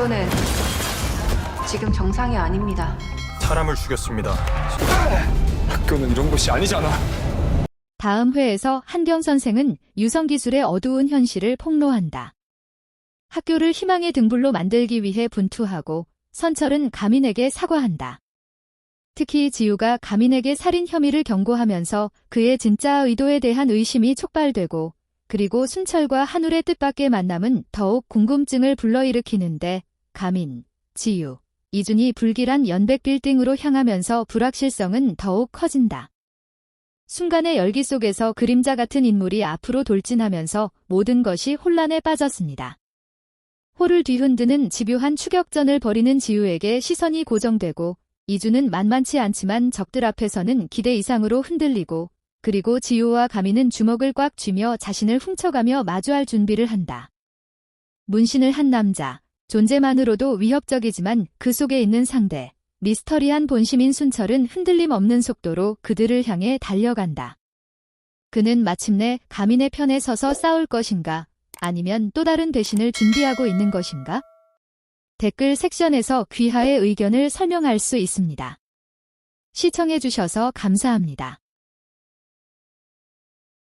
학교는 지금 정상이 아닙니다. 사람을 죽였습니다. 학교는 이런 곳이 아니잖아. 다음 회에서 한경 선생은 유성 기술의 어두운 현실을 폭로한다. 학교를 희망의 등불로 만들기 위해 분투하고 선철은 가민에게 사과한다. 특히 지우가 가민에게 살인 혐의를 경고하면서 그의 진짜 의도에 대한 의심이 촉발되고 그리고 순철과 한울의 뜻밖의 만남은 더욱 궁금증을 불러일으키는데 가민, 지유, 이준이 불길한 연백 빌딩으로 향하면서 불확실성은 더욱 커진다. 순간의 열기 속에서 그림자 같은 인물이 앞으로 돌진하면서 모든 것이 혼란에 빠졌습니다. 호를 뒤흔드는 집요한 추격전을 벌이는 지우에게 시선이 고정되고 이주는 만만치 않지만 적들 앞에서는 기대 이상으로 흔들리고 그리고 지우와 가미는 주먹을 꽉 쥐며 자신을 훔쳐가며 마주할 준비를 한다. 문신을 한 남자, 존재만으로도 위협적이지만 그 속에 있는 상대, 미스터리한 본심인 순철은 흔들림 없는 속도로 그들을 향해 달려간다. 그는 마침내 가민의 편에 서서 싸울 것인가, 아니면 또 다른 배신을 준비하고 있는 것인가? 댓글 섹션에서 귀하의 의견을 설명할 수 있습니다. 시청해주셔서 감사합니다.